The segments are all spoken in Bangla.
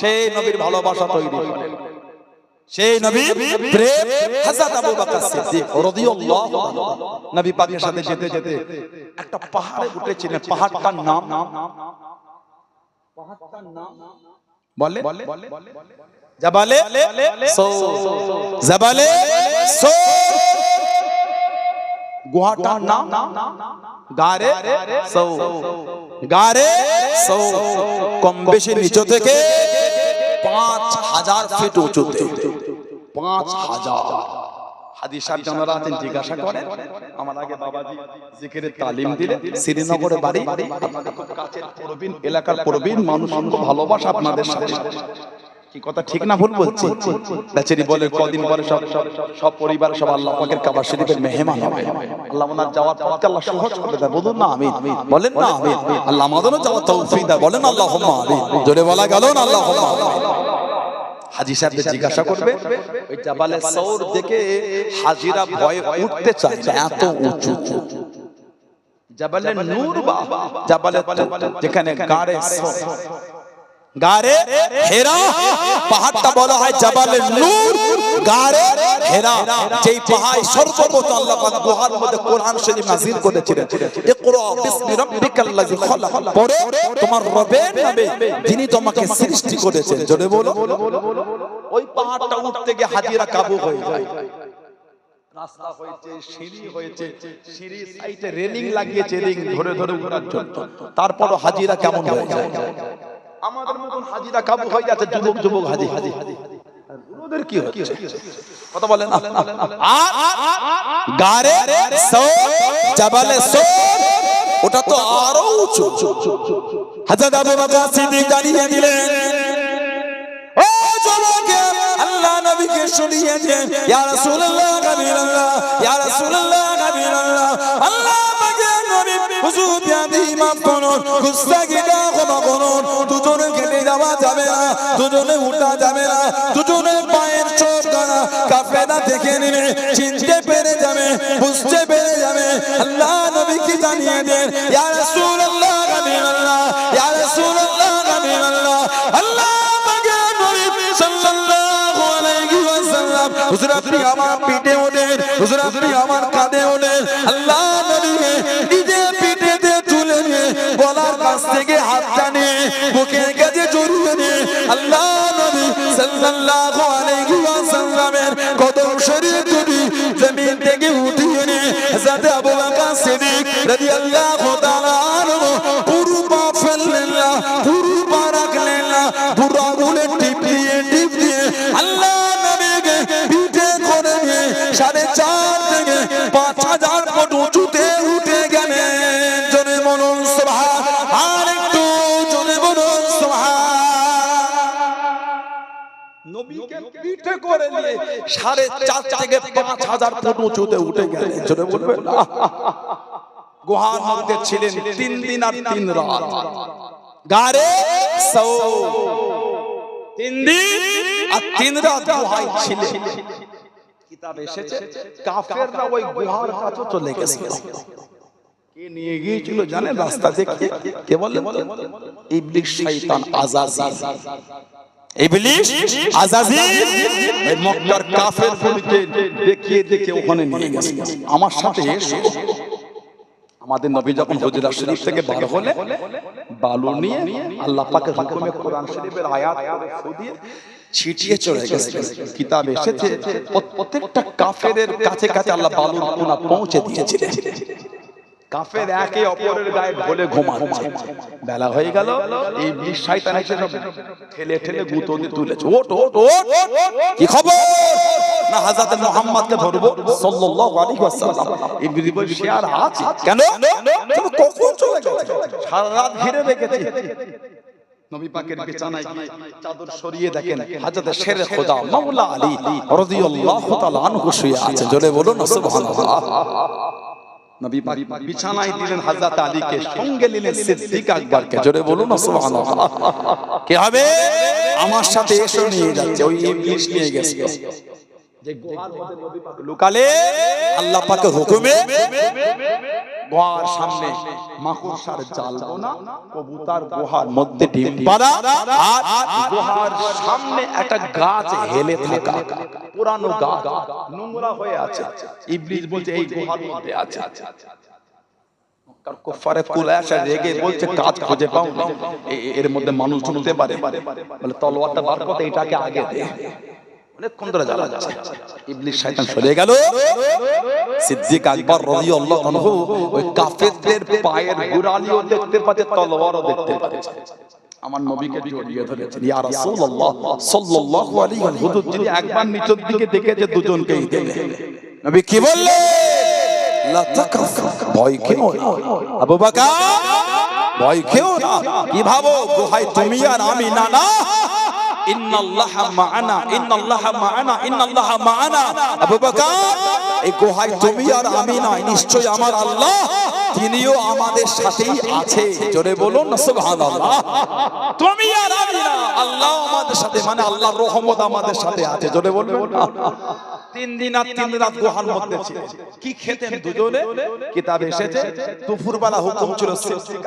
সেই নবীর ভালোবাসা তৈরি করেন সেই নবী প্রেম হযরত আবু বকর সিদ্দিক রাদিয়াল্লাহু আনহু। নবী পাকের সাথে যেতে যেতে একটা পাহাড়ে উঠেছিলেন। পাহাড়টার নাম পাহাড়টার নাম বলে? জাবালে? সো জাবালে? সো গুহাটার নাম গারে সৌ। গারে সৌ। কম বেশি নিচু থেকে পাঁচ হাজার ফিট উঁচুতে। পাঁচ হাজার। আছেন, জিজ্ঞাসা করেন। আমার বাড়ি। এলাকার প্রবীণ মানুষ ভালোবাসা আপনাদের সাথে কথা ঠিক না ভুল বলছি? বেচারি বলে কদিন পরে সব সব পরিবার সব আল্লাহ পাকের কাবা শরীফের মেহমান হবে। আল্লাহ ওনার যাওয়ার পথকে আল্লাহ সহজ করে দেয়। বলুন না আমি বলেন না আমি আল্লাহ আমাদেরও যাওয়ার তৌফিক দেয়। বলেন আল্লাহ আমি জোরে বলা গেল না আল্লাহ হাজি সাহেবকে জিজ্ঞাসা করবে ওই জাবালে সৌর দেখে হাজিরা ভয়ে উঠতে চায় এত উঁচু। জাবালে নূর বা জাবালে যেখানে গাড়ে গারে হেরা, পাহাড়টা বলা হয় জাবালে নূর। গারে হেরা, যেই পাহাড় সর্বপ্রথম আল্লাহ পাক গুহার মধ্যে কোরআন শরীফ নাযিল করেছিলেন। ইকরা বিসমি রাব্বিকাল্লাযী খালাক। পড়ে তোমার রবের নামে যিনি তোমাকে সৃষ্টি করেছেন, জোরে বলো। ওই পাহাড়টা উঠতে গিয়ে হাজিরা কাবু হয়ে যায়। রাস্তা হয়েছে, সিঁড়ি হয়েছে, সিঁড়ি সাইডে রেলিং লাগিয়েছে রেলিং ধরে ধরে উঠার জন্য। তারপরও হাজিরা কেমন হয়ে যায়? আমাদের মতন হাজিরা কাবু হয়ে যাচ্ছে যুবক যুবক হাজি হাজি। ওদের কি হচ্ছে? কথা বলেন গারে সো জাবালে সো ওটা তো আরও উঁচু। হযরত আবু বকর সিদ্দিক দাঁড়িয়ে দিলেন ও যুবকে আল্লাহ নবীকে শুনিয়ে ইয়া রাসূলুল্লাহ ইয়া রাসূলুল্লাহ আল্লাহ পাকে নবী হুজুর বিয়াদি মাফ করুন গুস্তাখিটা ক্ষমা করুন দুজনে যাওয়া যাবে না, দুজনে উঠা যাবে না দুজনে পায়ের চোখ গানা কাফেলা দেখে নিবে চিনতে পেরে যাবে, বুঝতে পেরে যাবে, আল্লাহ নবীকে জানিয়ে দেন? ইয়া রাসূলুল্লাহ কাবীরাল্লাহ ইয়া রাসূলুল্লাহ কাবীরাল্লাহ আল্লাহ পাকে নবী সাল্লাল্লাহু আলাইহি ওয়াসাল্লাম, হুজুর আপনি আমার পিঠে ওঠেন, হুজুর আপনি আমার কাঁধে ওঠেন, আল্লাহ নবীকে নিজে পিঠেতে তুলে নিয়ে গলার কাছ থেকে হাতটা নিয়ে বুকের কাছে জড়িয়ে নিয়ে আল্লাহ নবী সাল্লাল্লাহু আলাইহি ওয়াসাল্লামের কদম শরীফ দুটি জমিন থেকে উঠিয়ে নিয়ে হযরত আবু বকর সিদ্দিক রাদিয়াল্লাহু তাআলা আনহু পুরো পা ফেললেন না, পুরো পা রাখলেন না পুরো আঙুলে টিপ দিয়ে টিপ দিয়ে আল্লাহ নবীকে পিঠে করে নিয়ে সাড়ে চার থেকে পাঁচ হাজার করে নিয়ে সাড়ে চার থেকে পাঁচ হাজার ফুট উঁচুতে উঠে গেলেন জনে বলবেন! গুহার মধ্যে ছিলেন তিন দিন আর তিন রাত। গারে তিন দিন আর তিন রাত গুহায় ছিলেন। কিতাব এসেছে, কাফেররা ওই গুহার কাছে চলে গেছিল কে নিয়ে গিয়েছিল জানেন? রাস্তা থেকে কে বলে ইবলিস শয়তান আজাজিল ইবলিস আজাজিল এই মক্কার কাফের গুলিকে দেখিয়ে ওখানে নিয়ে গেছে। আমার সাথে এসো। আমাদের নবী যখন হুজুরা শরীফ থেকে বার হলে বালু নিয়ে আল্লাহ পাকের হুকুমে কোরআন শরীফের আয়াত দিয়ে ছিটিয়ে চলে গেছে। কিতাব এসেছে প্রত্যেকটা কাফেরের কাছে কাছে আল্লাহ বালুর কোনা পৌঁছে দিয়েছিলেন। কাফের একে অপরের গায়ে ঢলে ঘুমাচ্ছে। বেলা হয়ে গেল এই বিষ শয়তান এসে সব ঠেলে ঠেলে গুঁতো দিয়ে তুলেছে। ওট ওট ওট কি খবর? না হাজরত মুহাম্মদকে ধরবো? সাল্লাল্লাহু আলাইহি ওয়াসাল্লাম। আর আছে। কেন? তুমি কখন চলে গেছে সারা রাত ঘিরে রেখেছি। নবী পাকের বিছানায় চাদর সরিয়ে দেখেন শেরে খোদা মাওলা আলী রাদিয়াল্লাহু তাআলা আনহু শুয়ে আছে। জোরে বলুন সুবহানাল্লাহ। নবী পাক বিছানায় দিলেন হযরত আলীকে। সঙ্গে নিলেন সিদ্দিক আকবরকে। জোরে বলুন না সুবহানাল্লাহ। কে হবে? আমার সাথে এসে নিয়ে যাচ্ছে ওই ইবলিস নিয়ে গেছে। লুকালে আল্লাহ পাকের হুকুমে সামনে জাল গুহার মধ্যে ডিম পাড়া আর গুহার সামনে একটা গাছ হেলে থাকা। পুরানো গাছ নোংরা হয়ে আছে। ইবলিস বলছে, এই গুহার মধ্যে আছে। কুফারে কুলাশা রেগে বলছে কাজ খুঁজে পাও এর মধ্যে মানুষ ঢুকতে পারে। বলে, তলোয়ারটা বার করতে, এটাকে আগে দে। অনেকক্ষণ ধরে জ্বালা যাচ্ছে ইবলিস শয়তান সরে গেল। সিদ্দিক আকবর রাদিয়াল্লাহু আনহু ওই কাফেরদের পায়ের গোড়ালিও দেখতে পাচ্ছে তলোয়ারও দেখতে পাচ্ছে। আমার নবীকে জড়িয়ে ধরেছেন ইয়া রাসূলুল্লাহ সাল্লাল্লাহু আলাইহি ওয়া হুজুর যদি একবার নিচের দিকে দেখেছে দুজনকেই নবী কি বললেন? লা তাকাফ। ভয় কেউ না। আবু বকর ভয় কেউ কি ভাবো গোহাই তুমি আর আমি না না এই তুমি আর আমি না নিশ্চয়ই আমার আল্লাহ আমাদের সাথেই আল্লাহ আমাদের সাথে মানে আল্লাহর রহমত আমাদের সাথে আছে। তিন দিন আর কি খেতেন এসেছে, দুপুরবেলা হুকুম ছিল সিদ্দিক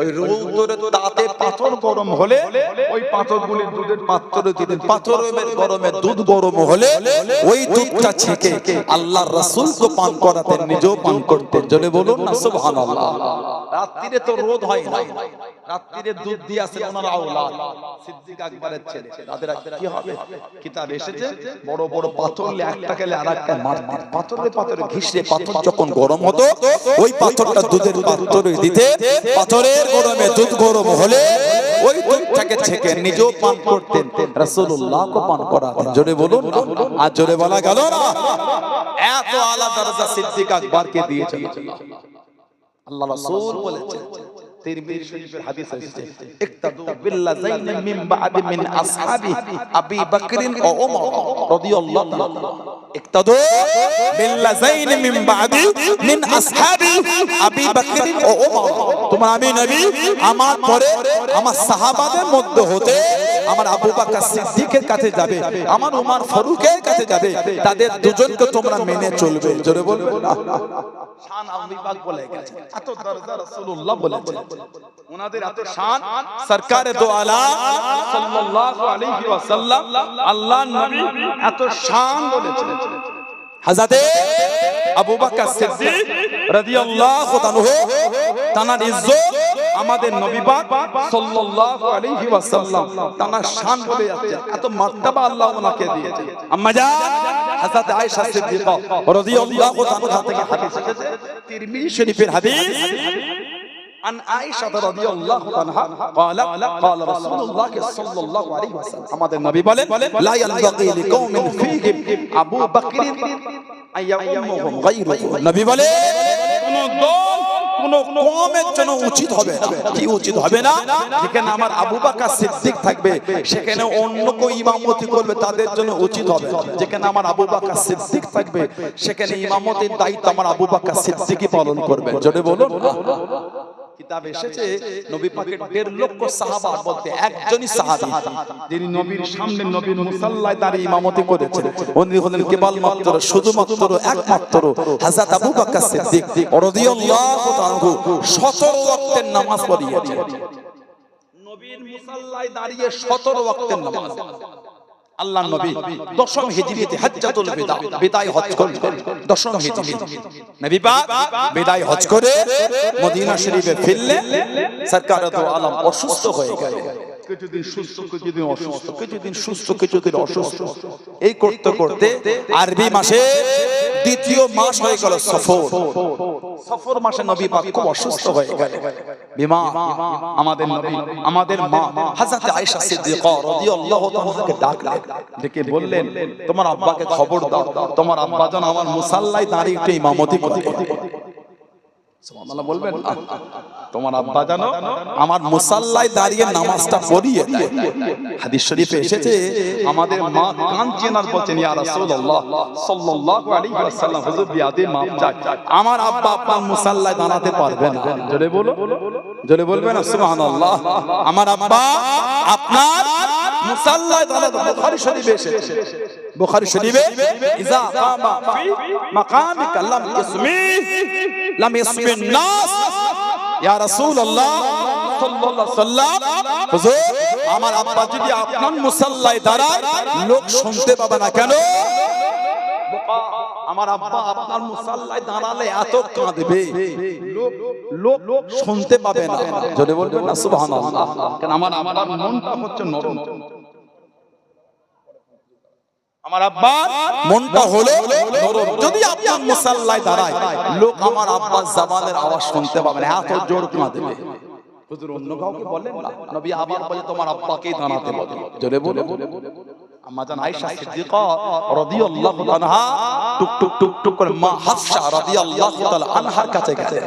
ওই রৌদ্রে তাতে পাথর গরম হলে ওই পাথরগুলি দুধের পাত্রে দিতেন পাথরের গরমে দুধ গরম হলে ওই দুধটা ছেঁকে আল্লাহর রাসূলকে পান করাতেন নিজেও পান করতেন। জলে বলুন না সুবহানাল্লাহ। রাত্রিরে তো রোদ হয় না। রাত্রিরে দুধ দিয়ে আসে ওনার আওলাদ। সিদ্দিক আকবরের ছেলে। তাদের কি হবে? কিতাব এসেছে? বড় বড় পাথর একটা আরেকটা মারতেন। পাথরে পাথরে ঘিসে পাথর যখন গরম হতো ওই পাথরটা দুধের পাত্রে দিতে পাথরের গরমে দুধ গরম হলে ওই দুধটাকে ছেঁকে নিজেও পান করতেন। রাসূলুল্লাহকে পান করাতেন। জোরে বলুন। আর জোরে বলা গেল না। এত আলাদা দরজা সিদ্দিক আকবরকে দিয়েছেন। আল্লাহ রাসূল বলেছেন তিরমিজি শরীফের হাদিস এসেছে ইক্তাদু বিল্লাযাইন মিন বা'দ মিন আসহাবি আবি বকর ও ওমর রাদিয়াল্লাহু তাআলা ইক্তাদু বিল্লাযাইন মিন বা'দ মিন আসহাবি আবি বকর ও ওমর তোমার আমি নবী আমার পরে আমার সাহাবাদের মধ্যে হতে আমার আবু বকর সিদ্দিকের কাছে যাবে আমার উমর ফারুকের কাছে যাবে তাদের দুজনকে তোমরা মেনে চলবে। জোরে বলবে শান আবিবাক বলে গেছে এত দরজা রাসূলুল্লাহ বলেছেন ওনাদের এত শান সরকারে দো আলাম সাল্লাল্লাহু আলাইহি ওয়াসাল্লাম আল্লাহর নবী এত শান বলেছেন হযরতে আবু বকর সিদ্দিক রাদিয়াল্লাহু তাআলা তানার ইজ্জত আমাদের নবী পাক সাল্লাল্লাহু আলাইহি ওয়াসাল্লাম তানার শান বলে যাচ্ছে এত মার্তবা আল্লাহ ওনাকে দিয়েছে আম্মা জান হযরত আয়েশা সিদ্দিকা রাদিয়াল্লাহু তাআলা থেকে হাদিস এসেছে তিরমিজি শরীফের হাদিস عن عائشة رضي الله عنها قال قال رسول الله صلى الله عليه وسلم আমাদের নবী বলেন لا ينبغي لقوم فيهم أبو بكر أن يؤمهم غيره নবী বলেন কোন দল আবু বকর সিদ্দিক থাকবে, সেখানে অন্য কেউ ইমামতি করবে, তাদের জন্য উচিত হবে। যেখানে আমার আবু বাকা সিদ্দিক থাকবে, সেখানে ইমামতির দায়িত্ব আমার আবু বাক্কা সিদ্দিকই পালন করবে। জোরে বলুন। কিতাব এসেছে নবী পাকের দেড় লক্ষ সাহাবা বলতে একজনই সাহাবী। যিনি নবীর সামনে নবীর মুসাল্লায় দাঁড়িয়ে ইমামতি করেছেন। উনি হলেন কেবলমাত্র শুধুমাত্র একমাত্র হযরত আবু বকর সিদ্দিক। রাদিয়াল্লাহু তাআলা 17 ওয়াক্তের নামাজ পড়িয়েছেন। নবীর মুসাল্লায় দাঁড়িয়ে 17 ওয়াক্তের নামাজ। আল্লাহ নবী। দশম হিজরিতে হজ্জাতুল বিদা বিদায় হজ করলেন দশম হিজরি। নবী পাক বিদায় হজ করে মদিনা শরীফে ফিরলেন সরকার তো আলম অসুস্থ হয়ে গেল। কিছুদিন সুস্থ কিছুদিন অসুস্থ। কিছুদিন সুস্থ কিছুদিন অসুস্থ। এই করতে করতে আরবি মাসে দ্বিতীয় মাস হয়ে গেল সফর। সফর মাসে নবী পাক খুব অসুস্থ হয়ে গেল। বিমা, আমাদের নবী, আমাদের মা, হযরত আয়েশা সিদ্দিকা রাদিয়াল্লাহু তাআলাকে ডাকলেন ডেকে বললেন, তোমার আব্বাকে খবর দাও, তোমার আব্বা যেন আমার মুসাল্লায় দাঁড়িয়ে ইমামতি করে। সুবহানাল্লাহ বলবেন তোমার আব্বা জানো আমার মুসাল্লায় দাঁড়িয়ে নামাজটা পড়িয়ে দেয়। হাদিস শরীফে এসেছে আমাদের মা কাঁদছেন আর বলছেন ইয়া রাসূলুল্লাহ সাল্লাল্লাহু আলাইহি ওয়াসাল্লাম হুজুর বিয়াদে মাপ চাই আমার আব্বা আপনার মুসাল্লায় দাঁড়াতে পারবে না। জোরে বলো জোরে বলবে সুবহানাল্লাহ। আমার আব্বা আপনার মুসাল্লায় দাঁড়াতে বুখারী শরীফে এসেছে। বুখারী শরীফে ইজা কামা ফি মাকামিকা লাম ইয়াসমি লাম ইয়াসমি নাস ইয়া রাসূলুল্লাহ সাল্লাল্লাহু সাল্লাম হুজুর আমার আব্বা যদি আপনার মুসাল্লায় দাঁড়ায়, লোক শুনতে পাবে না কেন? আমার আব্বা আপনার মুসাল্লায় দাঁড়ালে এত কাঁদবে। লোক লোক শুনতে পাবে না। যদি বলবেন না, সুবহানাল্লাহ। কেন, আমার আমার মনটা হচ্ছে নরম। আমার আব্বার মনটা হলো যদি আপনার মুসাল্লায় দাঁড়ায়, লোক আমার আব্বার জাবানের আওয়াজ শুনতে পাবে এত জোর কাঁদবে হুজুর, অন্য কাউকে বলেন না। নবী আবার বলে, তোমার আব্বাকেই দাঁড়াতে বলে। জোরে বলে আনহা টুক টুক টুক টুক করে মা হাফসা রাদিয়াল্লাহু তাআলা আনহার কাছে গেছে।